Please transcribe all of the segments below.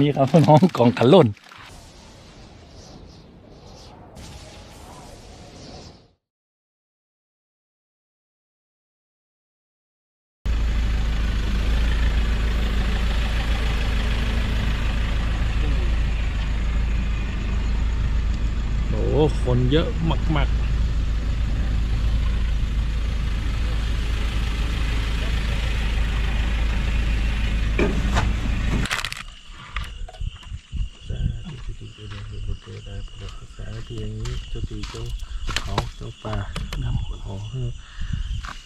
นี้ครับน้องกองขันล่นโอ้คนเยอะมากสาธุสิติเจ ริญบุตรเจริญพระสาธุอย่างนี้เจ้าตีเจ้าเขาเจ้าป่าน้ำขอให้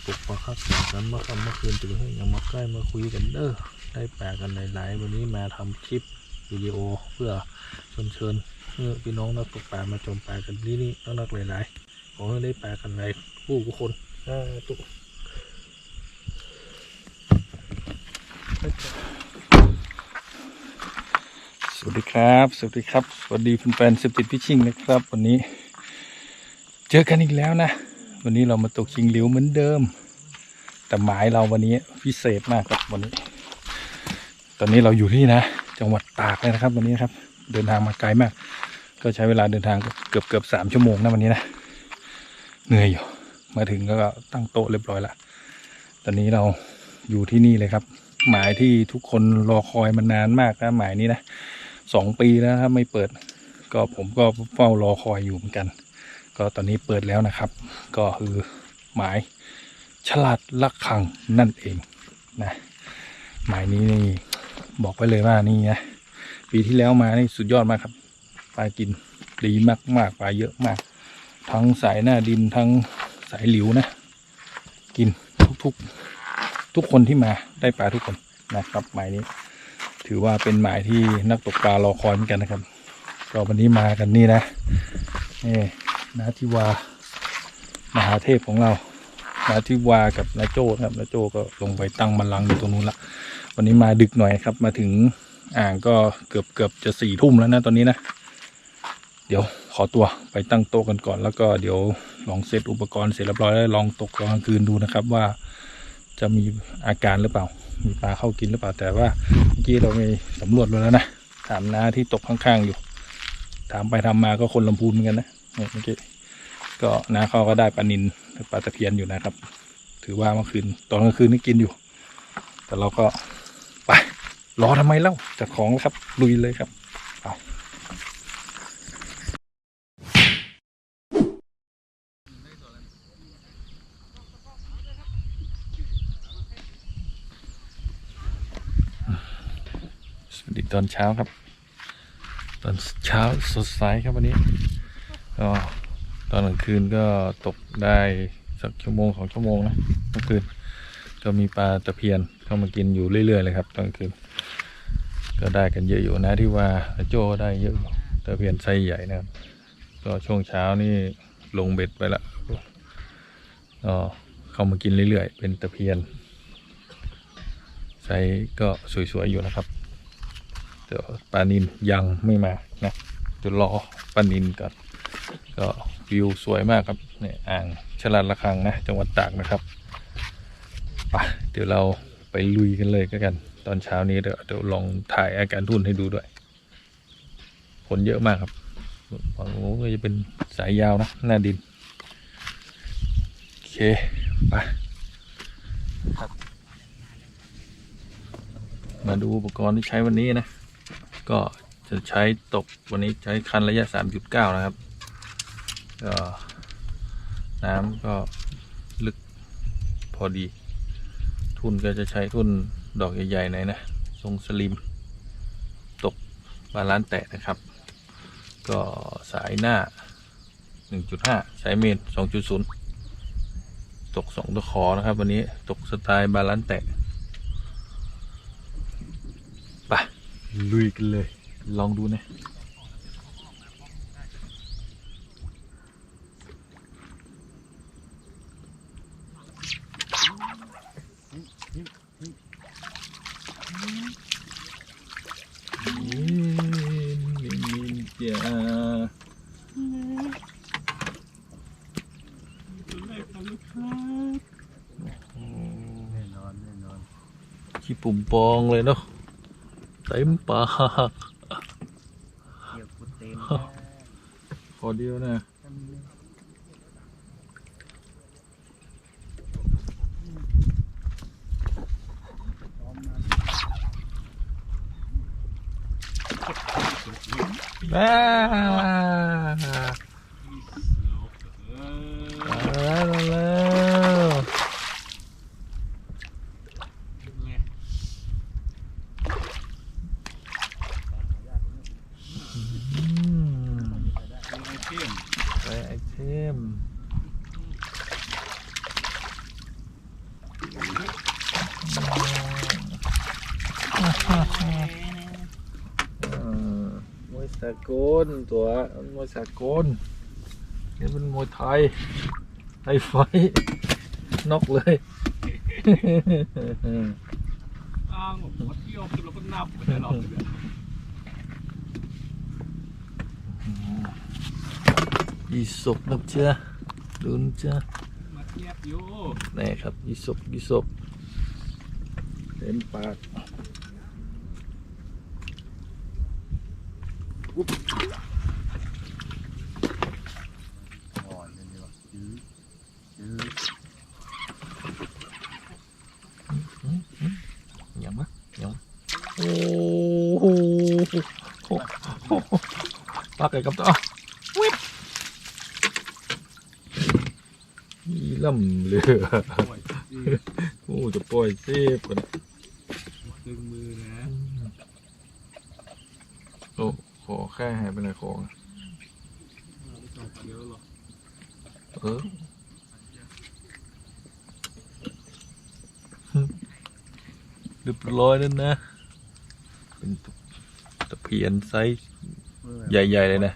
ปกปักรักษากันเมื่อค่ำเมื่อคืนตื่นให้ยังมาใกล้มาคุยกันเด้อได้แปลกันหลาย ๆ วันนี้มาทำคลิปวิดีโอเพื่อเชิญเชิญเพื่อพี่น้องนักตกปลามาชมปลากันที่นี่นักนักหลายๆขอให้ได้ปลากันหลายผู้คนสาธุสวัส ดีครับ สวัสดีครับ สวัสดีแฟนๆสปิดพิชชิ่งนะครับ วันนี้ เจอกันอีกแล้วนะ วันนี้เรามาตกชิงหลิวเหมือนเดิม แต่หมายเราวันนี้พิเศษมากครับวันนี้ ตอนนี้เราอยู่ที่นะ จังหวัดตากเลยนะครับ วันนี้ครับ เดินทางมาไกลมาก ก็ใช้เวลาเดินทางเกือบเกือบสามชั่วโมงนะวันนี้นะ เหนื่อยอยู่ มาถึงก็ตั้งโต๊ะเรียบร้อยละ ตอนนี้เราอยู่ที่นี่เลยครับหมายที่ทุกคนรอคอยมานานมากนะหมายนี้นะ สองปีแล้วถ้าไม่เปิด ก็ผมก็เฝ้ารอคอยอยู่เหมือนกัน ก็ตอนนี้เปิดแล้วนะครับ ก็คือหมายฉลาดลักขังนั่นเองนะหมายนี้นี่บอกไปเลยว่านี่นะปีที่แล้วมานี่สุดยอดมากครับปลากินดีมากมากปลาเยอะมาก ทั้งสายหน้าดินทั้งสายหลิวนะ กินทุกๆ ทุกคนที่มาได้ปลาทุกคนนะครับหมายนี้ ถือว่าเป็นหมายที่นักตกปลารอคอยเหมือนกันนะครับ ก็วันนี้มากันนี่นะนี่นาทิวามหาเทพของเรานาทิวากับนาโจ้นะครับนาโจ้ก็ลงไปตั้งบัลลังก์อยู่ตรงนู้นละวันนี้มาดึกหน่อยครับ มาถึงอ่างก็เกือบเกือบจะสี่ทุ่มแล้วนะตอนนี้นะเดี๋ยวขอตัวไปตั้งโต๊ะกันก่อนแล้วก็เดี๋ยวลองเซตอุปกรณ์เสร็จเรียบร้อยแล้วลองตกกลางคืนดูนะครับว่า จะมีอาการหรือเปล่า มีปลาเข้ากินหรือเปล่า แต่ว่าเมื่อกี้เราไปสำรวจแล้วนะถามน้าที่ตกข้างๆอยู่ ถามไปทำมาก็คนลำพูนเหมือนกันนะเมื่อกี้ก็น้าเขาก็ได้ปลานินปลาตะเพียนอยู่นะครับ ถือว่าเมื่อคืนตอนกลางคืนนี่กินอยู่ แต่เราก็ไปรอทำไมเล่าจัดของแล้วครับลุยเลยครับ ดีตอนเช้าครับ ตอนเช้าสดใสครับวันนี้ก็ตอนกลางคืนก็ตกได้สักชั่วโมงสองชั่วโมงนะเมื่อคืนก็มีปลาตะเพียนเข้ามากินอยู่เรื่อยๆเลยครับตอนกลางคืน ก็ได้กันเยอะอยู่นะที่ว่าโจได้เยอะตะเพียนไซใหญ่นะครับ ก็ช่วงเช้านี่ลงเบ็ดไปละก็เข้ามากินเรื่อยๆ เป็นตะเพียนไซก็สวยๆอยู่นะครับ ดี๋ยวปลานินยังไม่มานะจะรอปลานินก่อนก็วิวสวยมากครับเนี่ยอ่างฉลาดระฆังนะจังหวัดตากนะครับไปเดี๋ยวเราไปลุยกันเลยก็กัน ตอนเช้านี้เดี๋ยวเดี๋ยวลองถ่ายอาการทุ่นให้ดูด้วยฝนเยอะมากครับฝั่งโน้นก็จะเป็นสายยาวนะหน้าดินโอเคไปครับมาดูอุปกรณ์ที่ใช้วันนี้นะ ก็จะใช้ตกวันนี้ใช้คันระยะ 3.9 นะครับ ก็น้ำก็ลึกพอดี ทุนก็จะใช้ทุนดอกใหญ่ๆหน่อยนะ ทรงสลิม ตกบาลานแตะนะครับ ก็สายหน้าหนึ่งจุดห้าใช้เมตรสองจุดศูนย์ตกสองตะขอนะครับ วันนี้ตกสไตล์บาลานแตกไป ลุยกันเลย ลองดูนะนินนินนินจ้าขี้ปุ่มปองเลยเนาะ เต็มปากเกี่ยวกุเต็มขอเดียวนะว้าวแล้วแล้วอืม ไปไอเทมเอ่อม วยสากลตัวมวยสากลนี่เป็นมวยไทยไทยไฟท์นอกเลยอ้างผมว่าเที่ยวคือเราก็นับไปตลอดเลยยีสบนะจ๊ะดูนะจ๊ะมาเทียบอยู่นี่ครับยีสบยีสบเต็มปาก อ่อนเลยว่ะจื้อจื้อ ยังมะยังมะโอ้โห ปากไก่กับตัววิบมีล่ำเหลือป่วยจื้อโอ้จะปล่อยเซฟกันตึงมือนะโอ้ขอแค่หายไปไหนของไม่ต้องเยอะหรอกเออเรียบร้อยแล้วนะ เป็นตะตะเพียนไซส์ ใหญ่ๆเลยนะ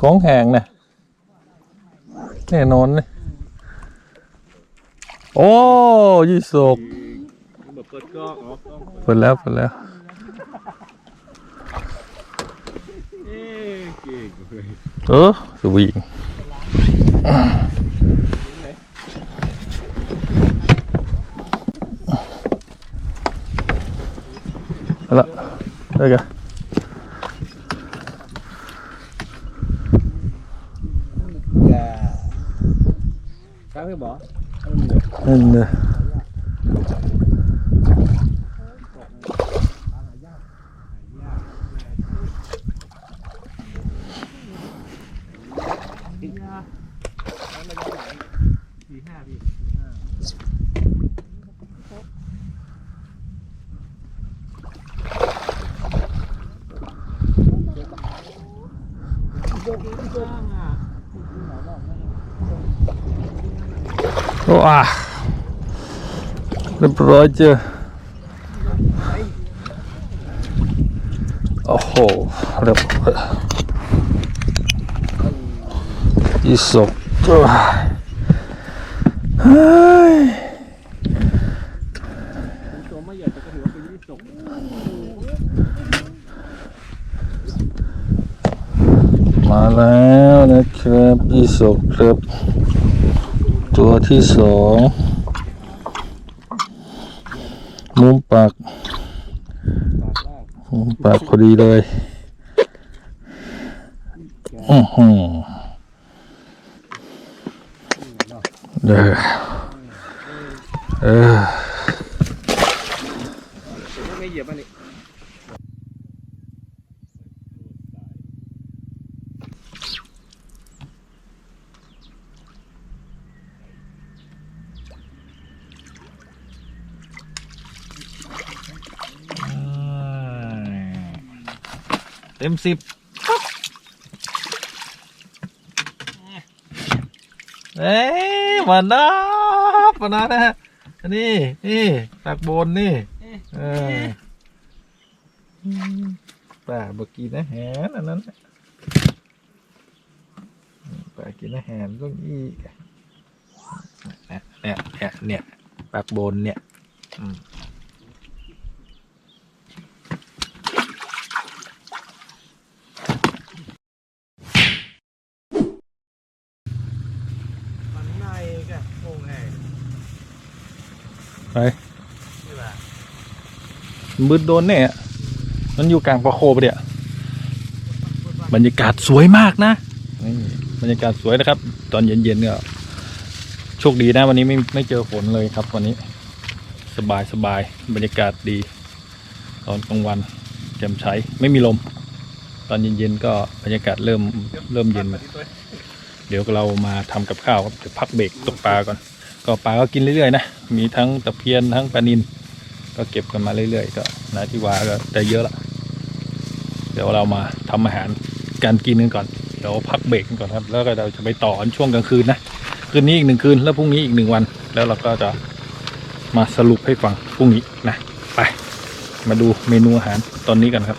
ของแหงนะแน่นอนเลยโอ้ยี่สกแบบเปิดกล้องอ๋อกเปิดแล้วเปิดแล้ว เอ๊ะเก่งเลยเออสวิงเอาละได้กันครับพี่บอสนั่นเลย สี่ห้าพี่ โอ้อะเรียบร้อยเจอ โอ้โห เรียบร้อยยี่สกเฮ้ยตัวมาแล้วนะครับยี่สกครับ ตัวที่สองมุมปาก ปากล่าง มุมปากพ อดีเลยอือหือเด้อเออ ไม่เหยียบมันนี่ อ เต็มสิบเอ้ยมานับมานับนะฮะอันนี่นี่ตักบนนี่เออป่าบกินอาหารอันนั้นป่ากินอาหารต้องอีเนี่ยเนี่ยเนี่ยเนี่ยตักบนเนี่ย อืม มันในกะโง่ไง ไปมืดโดนเนี่ย มันอยู่กลางปะโคปเนี่ยบรรยากาศสวยมากนะบรรยากาศสวยนะครับ ตอนเย็นๆเนี่ยโชคดีนะวันนี้ไม่ไม่เจอฝนเลยครับวันนี้ สบายสบายบรรยากาศดี ตอนกลางวันแจ่มใสไม่มีลม ตอนเย็นๆก็บรรยากาศเริ่มเริ่มเย็น เดี๋ยวเรามาทำกับข้าวครับจะพักเบรกตกปลาก่อน ก็ปลาก็กินเรื่อยๆนะ มีทั้งตะเพียนทั้งปลานินก็เก็บกันมาเรื่อยๆ ก็นาที่วาก็ได้เยอะละ เดี๋ยวเรามาทำอาหารการกินกันก่อน เดี๋ยวพักเบรกกันก่อนครับ แล้วก็เราจะไปต่อกันช่วงกลางคืนนะ คืนนี้อีกหนึ่งคืน แล้วพรุ่งนี้อีกหนึ่งวัน แล้วเราก็จะมาสรุปให้ฟังพรุ่งนี้นะ ไป มาดูเมนูอาหารตอนนี้กันครับ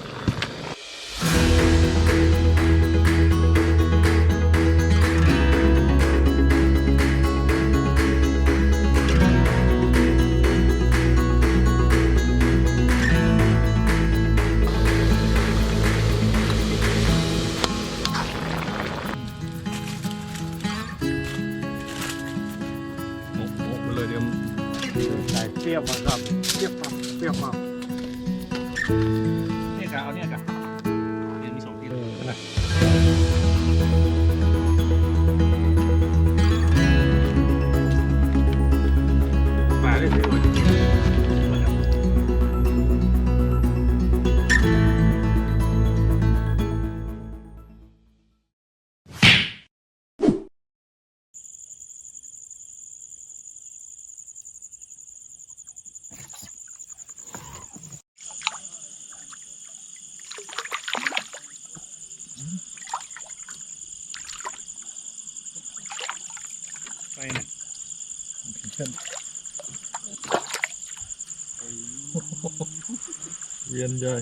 เวียนใหญ่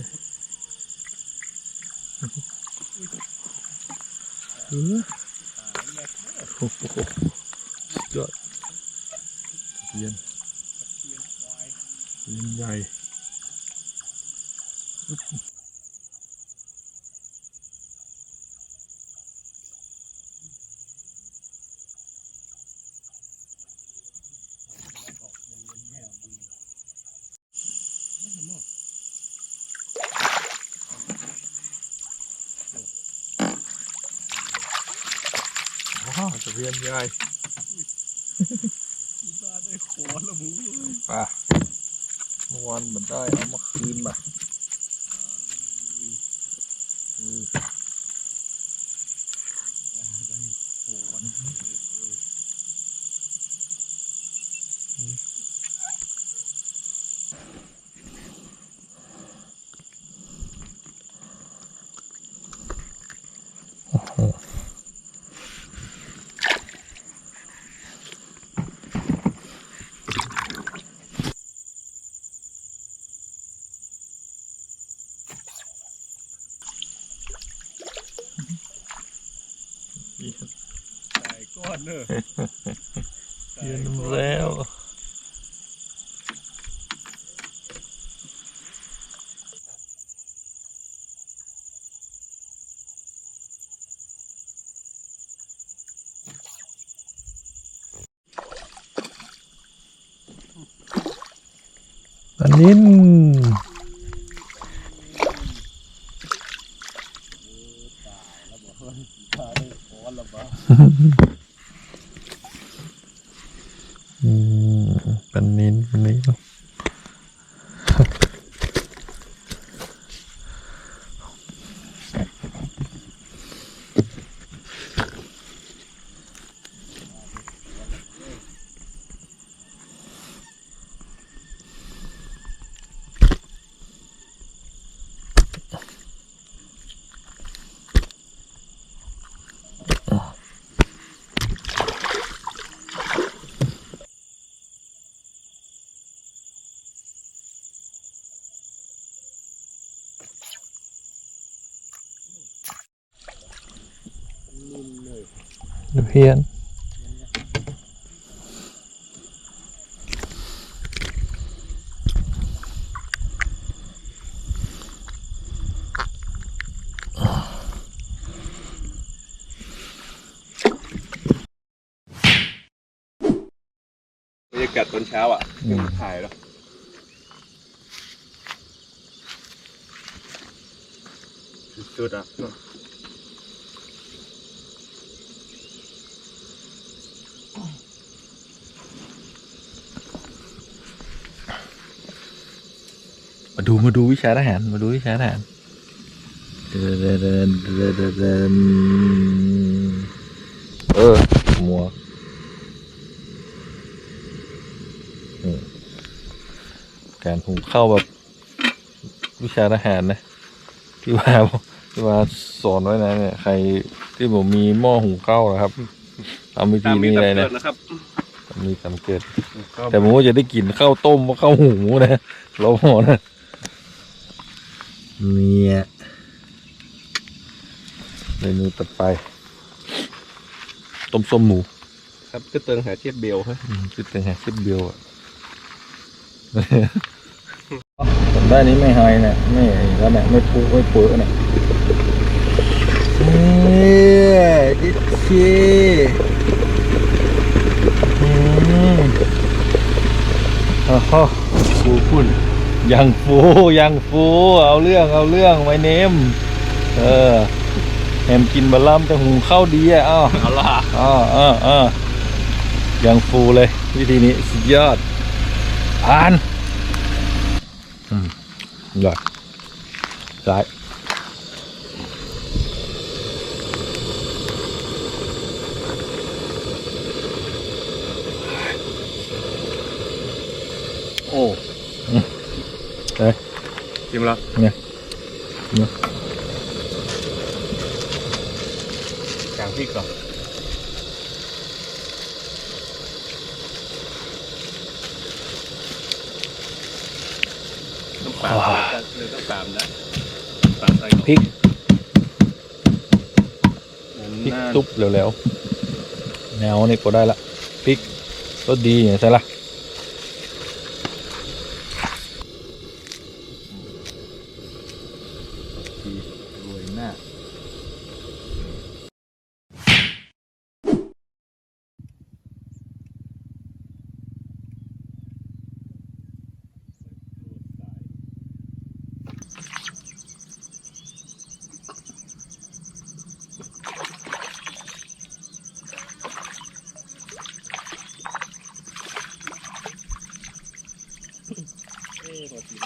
เออโอ้โหสุดยอดเวียนเวียนใหญ่ อ๋อจะเวียนใหญ่บ้าได้ขอแล้วมึงป่ะเมื่อวานมันได้เอามาคืนมาอืมเวียน ใส่ก้อนเนอะ เวียนแล้วอันนี้ พี้ยน บรรยากาศตอนเช้าอะ อืม ถ่ายแล้วสุดๆอะ มาดูมาดูวิชาทหารมาดูวิชาทหารเดินเดินเดินเดินเดินเดินเออมัวอืมการหุงข้าวแบบวิชาทหารนะที่ว่าที่ว่าสอนไว้นะเนี่ย ใครที่ผมมีหม้อหุงข้าวนะครับทำวิตาธีมมีนี้ตามเลยเกินะดนะครับมีสำเกิด แต่ผมว่าจะได้กินข้าวต้มว่าข้าวหูนะเราหมอนะ เนี่ยเมนูต่อไป ต้มส้มหมู ครับก็เติมหาเทียบเบลฮะอืมคือแต่งหาชิปเบียวอะตอนได้นี้ไม่หายเนี่ยไม่แล้วเนี่ยไม่ปุไม่ปุเนี่ยเนี่ยดิชีอืมอ้าวฟูพุ่น ยังฟูยังฟูเอาเรื่องเอาเรื่องไว้เนมเออแฮมกินบะล่ำแต่หุงข้าวดีอะอ้าวเอาล่ะอ่าอ่าอ่ายังฟูเลย วิธีนี้สุดยอดผ่านอืมยอดซ้ายโอ้เฮ้ย ชิมแล้วเนี่ยเนี่ยกลางพริกก่อนน้ำปลาเลือน้ำปลานะปลาใส่พริกพพริริกกซุปเร็วๆแนวนี่ก็ได้ละพริกรสดีอย่างใช่ละ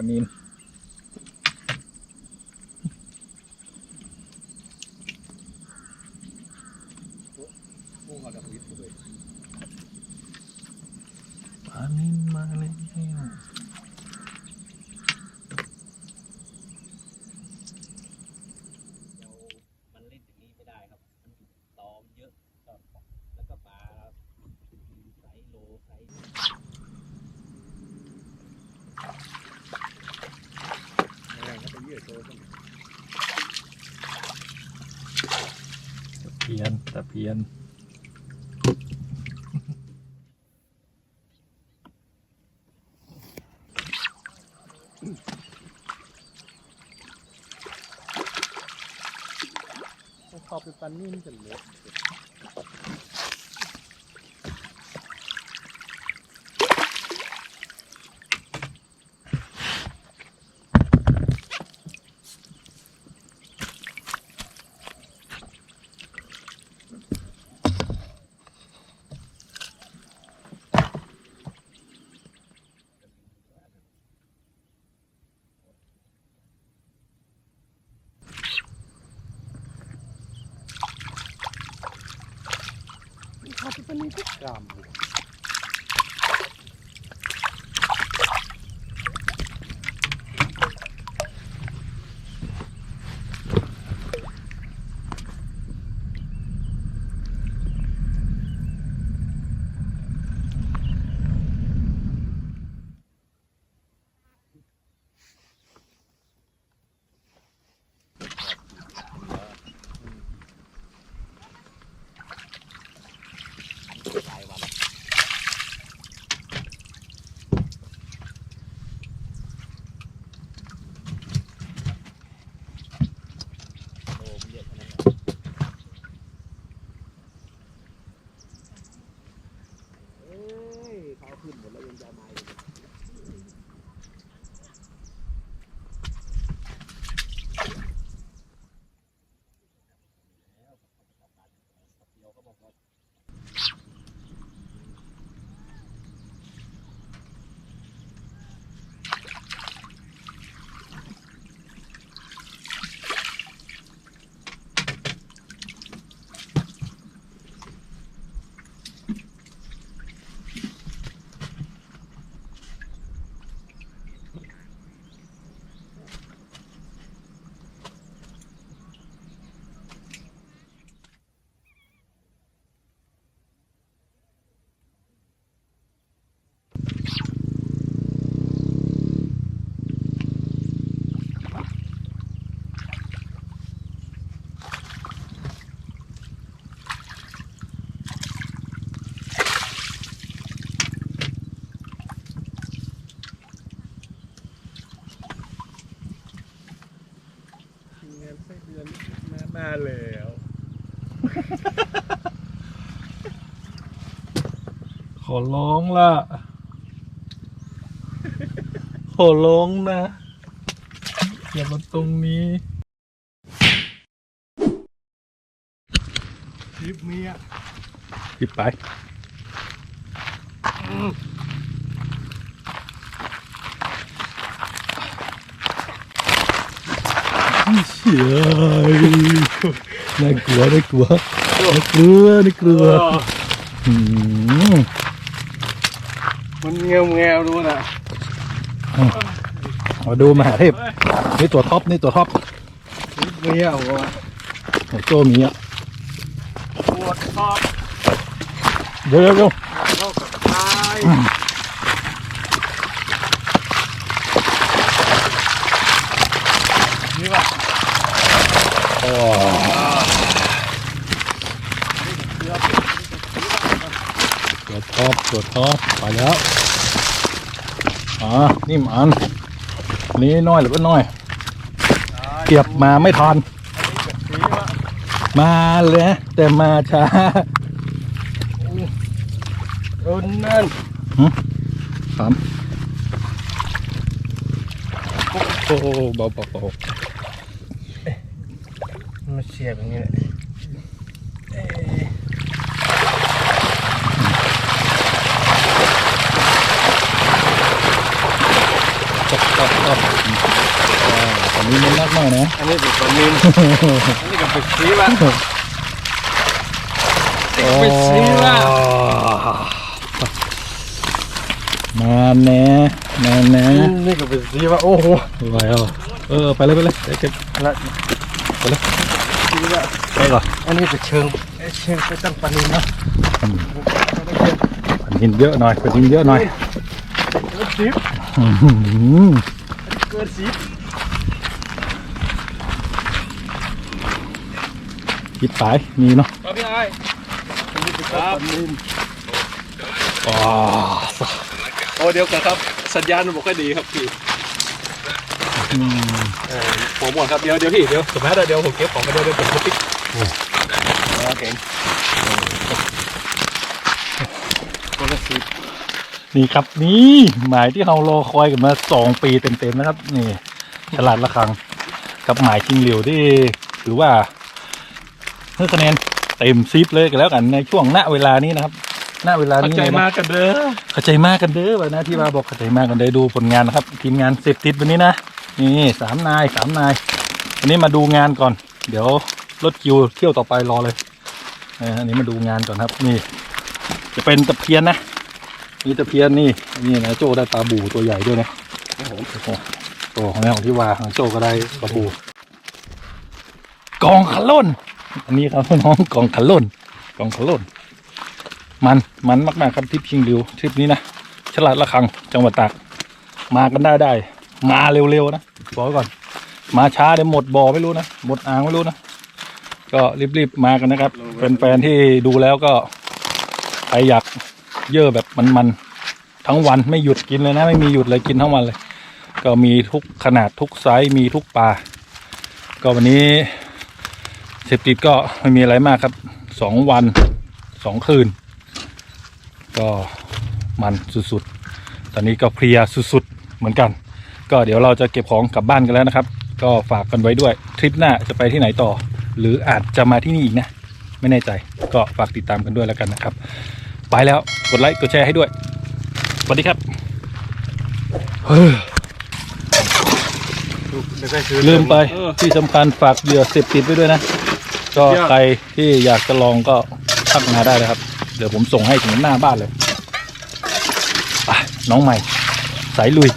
อ่าปลานิน ปลานินมาเลย มันเล่นอย่างนี้ไม่ได้ครับ มันอยู่ตอมเยอะครับแล้วก็ปลาไซส์โลไซส์ ตะเพียนตะ เพียนขอบเป็นปันนิ่มจังเลย มี อร้องล่ะ ขอร้องนะอย่ามาตรงนี้คลิปเนี้ยปิดไปเฉียน่ากลัวน่ากลัวน่ากลัวน่ากลัวอื มมันเงียวเงียวดูนะมาดูมหาเทพนี่ตัวท็อปนี่ตัวท็อปคลิปเนี้ยหัวหัวโจมีอะปวดคอเดี๋ยวเดี๋ยวเดี๋ยว เข้ากับตายนี่ว่ะ อ๋อตัว ท็อปตัวท็อปไปแล้วอ่านี่มอันอันนี้น้อยหรือว่าน้อย เก็บมาไม่ทันนี่ว่ะมาเลยนะแต่มาช้าโดนนั่นสามโอ้โหเบาเบาเบามาเสียบอย่างนี้แหละเอ้ย ตบตบตบอ่าตอนนี้มันนักหน่อยนะอันนี้เป็นปลานินอันนี้ก็เป็นสีว่ะนี่ก็เป็นสีว่ะมาแน่มาแน่นี่ก็เป็นสีว่ะโอ้โหไปเอาเออไปเลยไปเลยไปเก็บละไปเลยสีว่ะไปก่อนอันนี้เป็นเชิงเอ้ยเชิงไปตั้งปลานินเนาะอืมปันหินเยอะหน่อยปันหินเยอะหน่อย เกินสิบอื้อหือเกินสิบคิดไปมีเนาะครับพี่ไอ้อันนี้เป็นปลานินอ๋อโอ้เดี๋ยวกันครับ สัญญาณมันบอกค่อยดีครับพี่อืมเออผมหมดครับเดี๋ยวเดี๋ยวพี่เดี๋ยวสมัยเดี๋ยวผมเก็บของกันเดี๋ยวเดี๋ยวผมจะปิดโอเคคนละสิบ นี่ครับนี่หมายที่เรารอคอยกันมาสองปีเต็มๆนะครับ นี่ฉลาดละครังกับหมายชิงเหลียวที่ถือว่าให้คะแนนเต็มซิปเลยกันแล้วกันในช่วงณเวลานี้นะครับณเวลาเข้านี้ใจเลยนะ มากกันเด้อเข้าใจมากกันเด้อวันนะที่ว่าบอกเข้าใจมากกันเด้อดูผลงานนะครับ ทีมงานเสพติดวันนี้นะนี่สามนายสามนายวันนี้มาดูงานก่อน เดี๋ยวรถคิวเที่ยวต่อไปรอเลยเอออันนี้มาดูงานก่อนครับ นี่ จะเป็นตะเพียนนะ นี่ตะเพียนนี่นี่นะโจได้ปลาบูตัวใหญ่ด้วยนะครับผมโอ้โหตัวของแม่ของที่ว่าของโจก็ได้ปลาบู กองขล่นอันนี้ครับน้องกองขล่นกองขล่นมันมันมากๆครับทริปชิงริวทริปนี้นะฉลาดละคังจังหวัดตากมากันได้ได้ มาเร็วๆนะบอกไว้ก่อน มาช้าเดี๋ยวหมดบ่อไม่รู้นะหมดอ่างไม่รู้นะก็รีบๆมากันนะครับแฟนๆที่ดูแล้วก็ใครอยาก เยอะแบบมันๆทั้งวันไม่หยุดกินเลยนะ ไม่มีหยุดเลยกินทั้งวันเลย ก็มีทุกขนาดทุกไซส์มีทุกปลาก็วันนี้เสพติดก็ไม่มีอะไรมากครับสองวันสองคืน ก็มันสุดๆ ตอนนี้ก็เพลียสุดๆ เหมือนกัน ก็เดี๋ยวเราจะเก็บของกลับบ้านกันแล้วนะครับ ก็ฝากกันไว้ด้วยทริปหน้าจะไปที่ไหนต่อ หรืออาจจะมาที่นี่อีกนะ ไม่แน่ใจก็ฝากติดตามกันด้วยแล้วกันนะครับ ไปแล้วกดไลค์กดแชร์ให้ด้วยสวัสดีครับไม่ใช่คือลืมไปเออที่สำคัญฝากเหยื่อเสพติดไว้ด้วยนะ ก็ยอดใครที่อยากจะลองก็ทักมาได้เลยครับ เดี๋ยวผมส่งให้ถึงหน้าบ้านเลยไปน้องใหม่ สายลุย